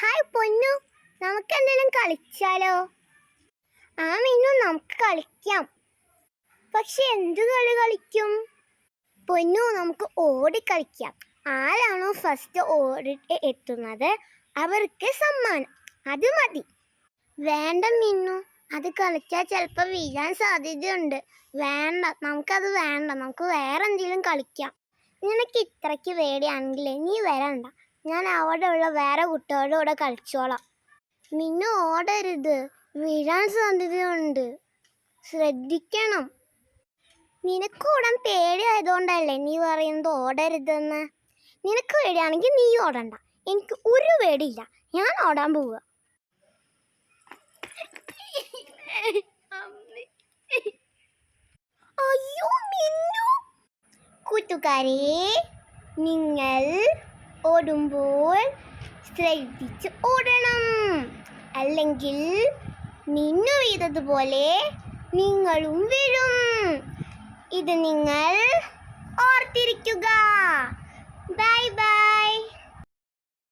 Hi പൊന്നു. നമുക്ക് എന്തെങ്കിലും കളിച്ചാലോ? ആ മിന്നു നമുക്ക് കളിക്കാം. പക്ഷെ എന്ത് കളി കളിക്കും? പൊന്നു നമുക്ക് ഓടി കളിക്കാം. ആരാണോ ഫസ്റ്റ് ഓടി എത്തുന്നത്? അവർക്ക് സമ്മാനം. അത് മതി. വേണ്ട മിന്നു. അത് കളിച്ചാൽ ചിലപ്പോൾ വീഴാൻ സാധ്യതയുണ്ട്. വേണ്ട നമുക്കത് വേണ്ട. നമുക്ക് വേറെ എന്തെങ്കിലും കളിക്കാം. നിനക്ക് ഇത്രയ്ക്ക് വേടിയാണെങ്കിൽ നീ വരണ്ട. ഞാൻ അവിടെ ഉള്ള വേറെ കുട്ടികളുടെ കൂടെ കളിച്ചോളാം. മിന്നു ഓടരുത്. വീഴാൻ സാധ്യതയുണ്ട്. ശ്രദ്ധിക്കണം. നിനക്ക് ഓടാൻ പേടിയായതുകൊണ്ടല്ലേ നീ പറയുന്നത് ഓടരുതെന്ന്? നിനക്ക് പേടിയാണെങ്കിൽ നീ ഓടണ്ട. എനിക്ക് ഒരു പേടിയില്ല. ഞാൻ ഓടാൻ പോവുക. അയ്യോ മിന്നു. കൂട്ടുകാരെ നിങ്ങൾ ഓടുമ്പോൾ ശ്രദ്ധിച്ച് ഓടണം. അല്ലെങ്കിൽ മിന്നു വീതതുപോലെ നിങ്ങളും വീഴും ഇത് നിങ്ങൾ